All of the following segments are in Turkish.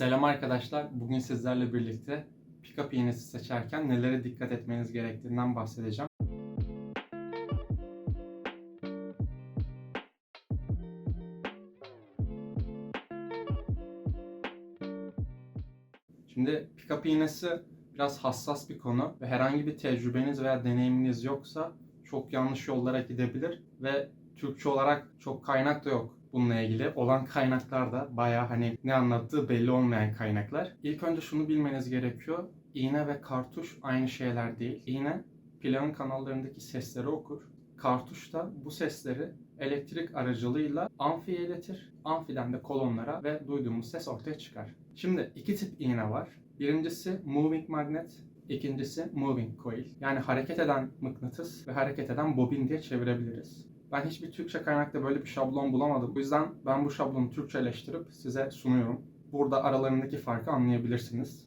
Selam arkadaşlar. Bugün sizlerle birlikte pick-up iğnesi seçerken nelere dikkat etmeniz gerektiğinden bahsedeceğim. Şimdi pick-up iğnesi biraz hassas bir konu ve herhangi bir tecrübeniz veya deneyiminiz yoksa çok yanlış yollara gidebilir ve Türkçe olarak çok kaynak da yok bununla ilgili. Olan kaynaklar da baya hani ne anlattığı belli olmayan kaynaklar. İlk önce şunu bilmeniz gerekiyor. İğne ve kartuş aynı şeyler değil. İğne plağın kanallarındaki sesleri okur. Kartuş da bu sesleri elektrik aracılığıyla amfiye iletir. Amfiden de kolonlara ve duyduğumuz ses ortaya çıkar. Şimdi iki tip iğne var. Birincisi moving magnet, ikincisi moving coil. Yani hareket eden mıknatıs ve hareket eden bobin diye çevirebiliriz. Ben hiçbir Türkçe kaynakta böyle bir şablon bulamadım. Bu yüzden ben bu şablonu Türkçeleştirip size sunuyorum. Burada aralarındaki farkı anlayabilirsiniz.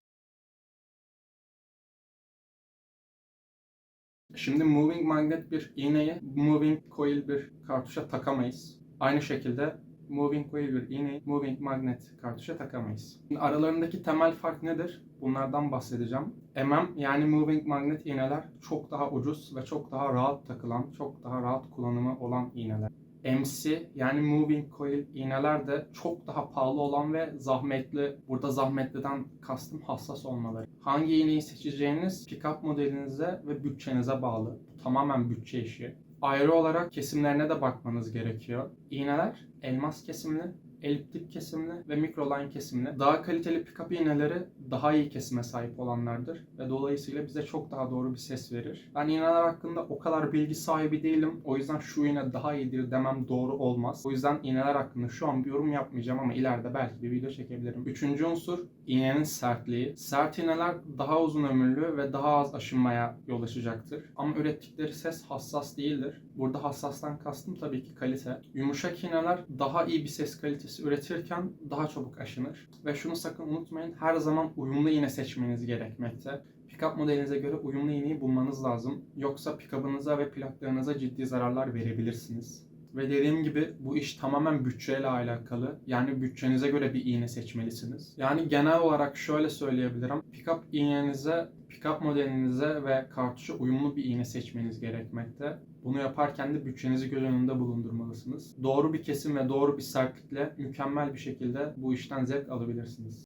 Şimdi moving magnet bir iğneyi moving coil bir kartuşa takamayız. Aynı şekilde moving coil bir iğneyi moving magnet kartuşa takamayız. Aralarındaki temel fark nedir? Bunlardan bahsedeceğim. MM yani moving magnet iğneler çok daha ucuz ve çok daha rahat takılan, çok daha rahat kullanımı olan iğneler. MC yani moving coil iğneler de çok daha pahalı olan ve zahmetli. Burada zahmetliden kastım hassas olmaları. Hangi iğneyi seçeceğiniz pick-up modelinize ve bütçenize bağlı. Tamamen bütçe işi. Ayrı olarak kesimlerine de bakmanız gerekiyor. İğneler elmas kesimli, eliptik kesimli ve mikroline kesimli. Daha kaliteli pick-up iğneleri daha iyi kesime sahip olanlardır ve dolayısıyla bize çok daha doğru bir ses verir. Ben iğneler hakkında o kadar bilgi sahibi değilim. O yüzden şu iğne daha iyidir demem doğru olmaz. O yüzden iğneler hakkında şu an bir yorum yapmayacağım ama ileride belki bir video çekebilirim. Üçüncü unsur iğnenin sertliği. Sert iğneler daha uzun ömürlü ve daha az aşınmaya yol açacaktır. Ama ürettikleri ses hassas değildir. Burada hassastan kastım tabii ki kalite. Yumuşak iğneler daha iyi bir ses kalitesi üretirken daha çabuk aşınır. Ve şunu sakın unutmayın her zaman uyumlu iğne seçmeniz gerekmekte. Pickup modelinize göre uyumlu iğneyi bulmanız lazım. Yoksa pickup'ınıza ve plaklarınıza ciddi zararlar verebilirsiniz. Ve dediğim gibi bu iş tamamen bütçeyle alakalı. Yani bütçenize göre bir iğne seçmelisiniz. Yani genel olarak şöyle söyleyebilirim. Pickup iğnenize, pickup modelinize ve kartuşa uyumlu bir iğne seçmeniz gerekmekte. Bunu yaparken de bütçenizi göz önünde bulundurmalısınız. Doğru bir kesim ve doğru bir sertlikle mükemmel bir şekilde bu işten zevk alabilirsiniz.